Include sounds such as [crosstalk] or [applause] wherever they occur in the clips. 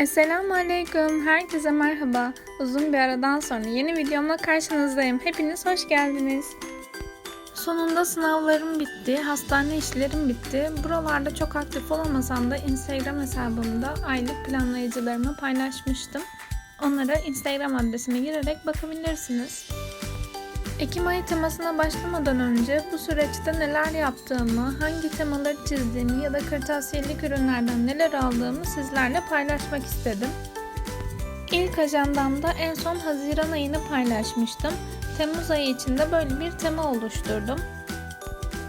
Esselamu Aleyküm. Herkese merhaba. Uzun bir aradan sonra yeni videomla karşınızdayım. Hepiniz hoş geldiniz. Sonunda sınavlarım bitti, hastane işlerim bitti. Buralarda çok aktif olamasam da Instagram hesabımda aylık planlayıcılarımı paylaşmıştım. Onlara Instagram adresine girerek bakabilirsiniz. Ekim ayı temasına başlamadan önce bu süreçte neler yaptığımı, hangi temaları çizdiğimi ya da kırtasiyelik ürünlerden neler aldığımı sizlerle paylaşmak istedim. İlk ajandamda en son Haziran ayını paylaşmıştım. Temmuz ayı içinde böyle bir tema oluşturdum.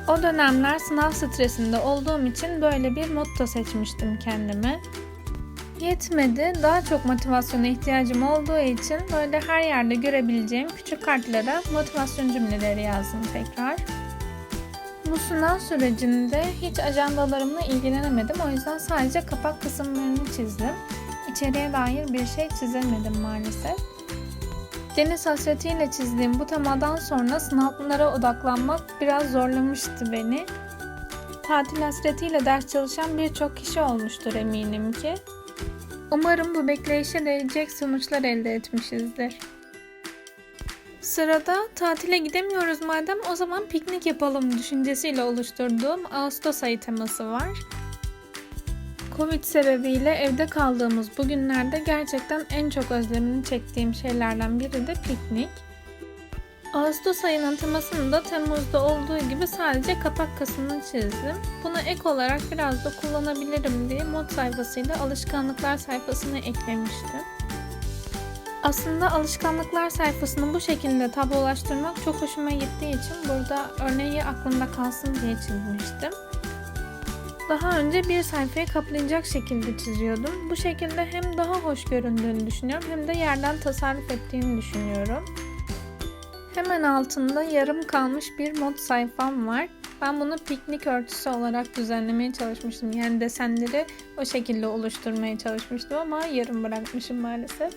O dönemler sınav stresinde olduğum için böyle bir motto seçmiştim kendime. Yetmedi. Daha çok motivasyona ihtiyacım olduğu için böyle her yerde görebileceğim küçük kartlara motivasyon cümleleri yazdım tekrar. Bu sınav sürecinde hiç ajandalarımla ilgilenemedim. O yüzden sadece kapak kısımlarını çizdim. İçeriye dair bir şey çizemedim maalesef. Deniz hasretiyle çizdiğim bu temadan sonra sınavlara odaklanmak biraz zorlamıştı beni. Tatil hasretiyle ders çalışan birçok kişi olmuştur eminim ki. Umarım bu bekleyişe değecek sonuçlar elde etmişizdir. Sırada tatile gidemiyoruz madem o zaman piknik yapalım düşüncesiyle oluşturduğum Ağustos ayı teması var. Covid sebebiyle evde kaldığımız bu günlerde gerçekten en çok özlemini çektiğim şeylerden biri de piknik. Ağustos ayının temasını da Temmuz'da olduğu gibi sadece kapak kısmını çizdim. Buna ek olarak biraz da kullanabilirim diye mod sayfasıyla alışkanlıklar sayfasını eklemiştim. Aslında alışkanlıklar sayfasını bu şekilde tablolaştırmak çok hoşuma gittiği için burada örneği aklımda kalsın diye çizmiştim. Daha önce bir sayfayı kaplayacak şekilde çiziyordum. Bu şekilde hem daha hoş göründüğünü düşünüyorum hem de yerden tasarruf ettiğini düşünüyorum. Hemen altında yarım kalmış bir mod sayfam var. Ben bunu piknik örtüsü olarak düzenlemeye çalışmıştım. Yani desenleri o şekilde oluşturmaya çalışmıştım ama yarım bırakmışım maalesef.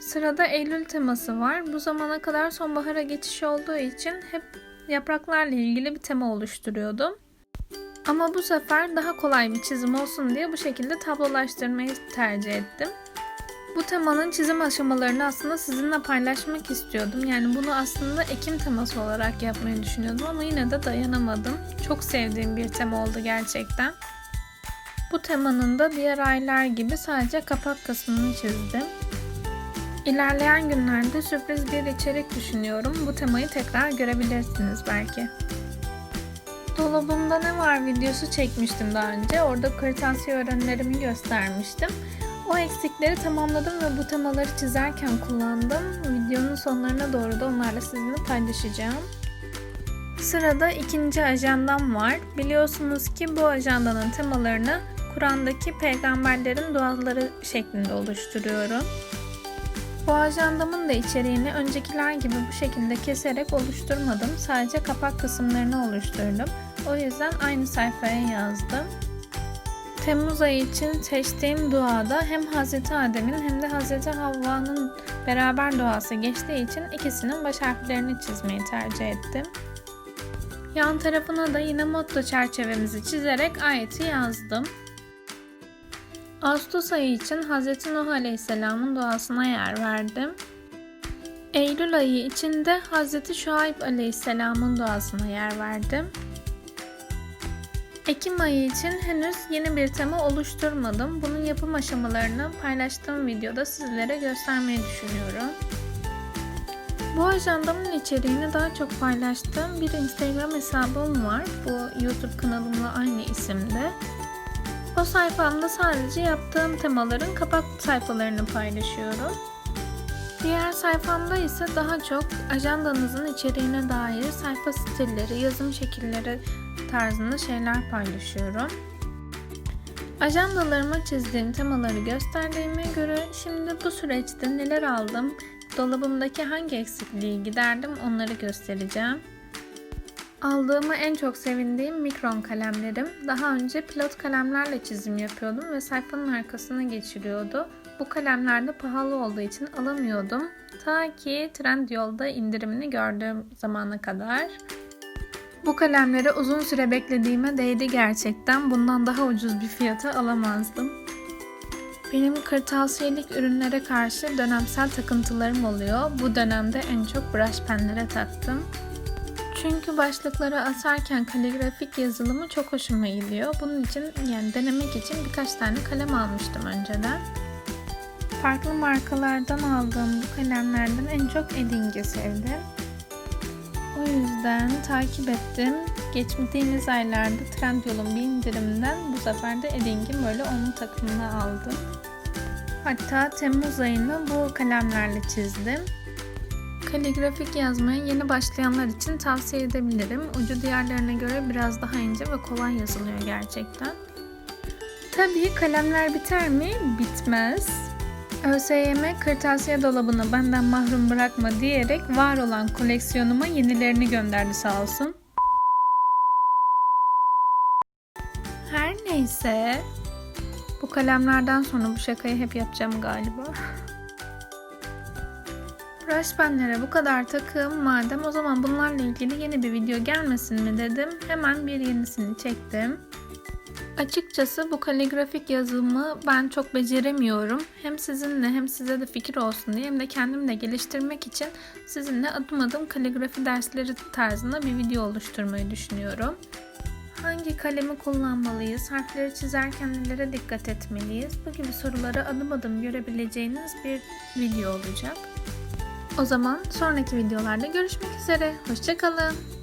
Sırada Eylül teması var. Bu zamana kadar sonbahara geçiş olduğu için hep yapraklarla ilgili bir tema oluşturuyordum. Ama bu sefer daha kolay bir çizim olsun diye bu şekilde tablolaştırmayı tercih ettim. Bu temanın çizim aşamalarını aslında sizinle paylaşmak istiyordum. Yani bunu aslında Ekim teması olarak yapmayı düşünüyordum ama yine de dayanamadım. Çok sevdiğim bir tema oldu gerçekten. Bu temanın da diğer aylar gibi sadece kapak kısmını çizdim. İlerleyen günlerde sürpriz bir içerik düşünüyorum. Bu temayı tekrar görebilirsiniz belki. Dolabımda ne var videosu çekmiştim daha önce. Orada kırtasiye öğrenlerimi göstermiştim. O eksikleri tamamladım ve bu temaları çizerken kullandım. Videonun sonlarına doğru da onlarla sizinle paylaşacağım. Sırada ikinci ajandam var. Biliyorsunuz ki bu ajandanın temalarını Kur'an'daki peygamberlerin duaları şeklinde oluşturuyorum. Bu ajandamın da içeriğini öncekiler gibi bu şekilde keserek oluşturmadım. Sadece kapak kısımlarını oluşturdum. O yüzden aynı sayfaya yazdım. Temmuz ayı için seçtiğim duada hem Hz. Adem'in hem de Hz. Havva'nın beraber duası geçtiği için ikisinin baş harflerini çizmeyi tercih ettim. Yan tarafına da yine motto çerçevemizi çizerek ayeti yazdım. Ağustos ayı için Hz. Nuh Aleyhisselam'ın duasına yer verdim. Eylül ayı için de Hz. Şuayb Aleyhisselam'ın duasına yer verdim. Ekim ayı için henüz yeni bir tema oluşturmadım. Bunun yapım aşamalarını paylaştığım videoda sizlere göstermeyi düşünüyorum. Bu ajandamın içeriğini daha çok paylaştığım bir Instagram hesabım var. Bu YouTube kanalımla aynı isimde. O sayfamda sadece yaptığım temaların kapak sayfalarını paylaşıyorum. Diğer sayfamda ise daha çok ajandanızın içeriğine dair sayfa stilleri, yazım şekilleri tarzında şeyler paylaşıyorum. Ajandalarıma çizdiğim temaları gösterdiğime göre şimdi bu süreçte neler aldım, dolabımdaki hangi eksikliği giderdim onları göstereceğim. Aldığıma en çok sevindiğim mikron kalemlerim. Daha önce pilot kalemlerle çizim yapıyordum ve sayfanın arkasına geçiriyordu. Bu kalemler de pahalı olduğu için alamıyordum. Ta ki Trendyol'da indirimini gördüğüm zamana kadar. Bu kalemleri uzun süre beklediğime değdi gerçekten. Bundan daha ucuz bir fiyata alamazdım. Benim kırtasiyelik ürünlere karşı dönemsel takıntılarım oluyor. Bu dönemde en çok brush penlere taktım. Çünkü başlıkları asarken kaligrafik yazılımı çok hoşuma gidiyor. Bunun için yani denemek için birkaç tane kalem almıştım önceden. Farklı markalardan aldığım bu kalemlerden en çok Edding'i sevdim. O yüzden takip ettim. Geçtiğimiz aylarda Trendyol'un bir indirimden bu sefer de Edding'in böyle onun takımını aldım. Hatta Temmuz ayını bu kalemlerle çizdim. Kaligrafik yazmaya yeni başlayanlar için tavsiye edebilirim. Ucu diğerlerine göre biraz daha ince ve kolay yazılıyor gerçekten. Tabii kalemler biter mi? Bitmez. ÖSYM kırtasiye dolabını benden mahrum bırakma diyerek var olan koleksiyonuma yenilerini gönderdi sağ olsun. Her neyse. Bu kalemlerden sonra bu şakayı hep yapacağım galiba. [laughs] Brush penlere bu kadar takım madem o zaman bunlarla ilgili yeni bir video gelmesin mi dedim. Hemen bir yenisini çektim. Açıkçası bu kaligrafik yazımı ben çok beceremiyorum. Hem sizinle hem size de fikir olsun diye hem de kendimi de geliştirmek için sizinle adım adım kaligrafi dersleri tarzında bir video oluşturmayı düşünüyorum. Hangi kalemi kullanmalıyız? Harfleri çizerken nelere dikkat etmeliyiz? Bu gibi soruları adım adım görebileceğiniz bir video olacak. O zaman sonraki videolarda görüşmek üzere. Hoşçakalın.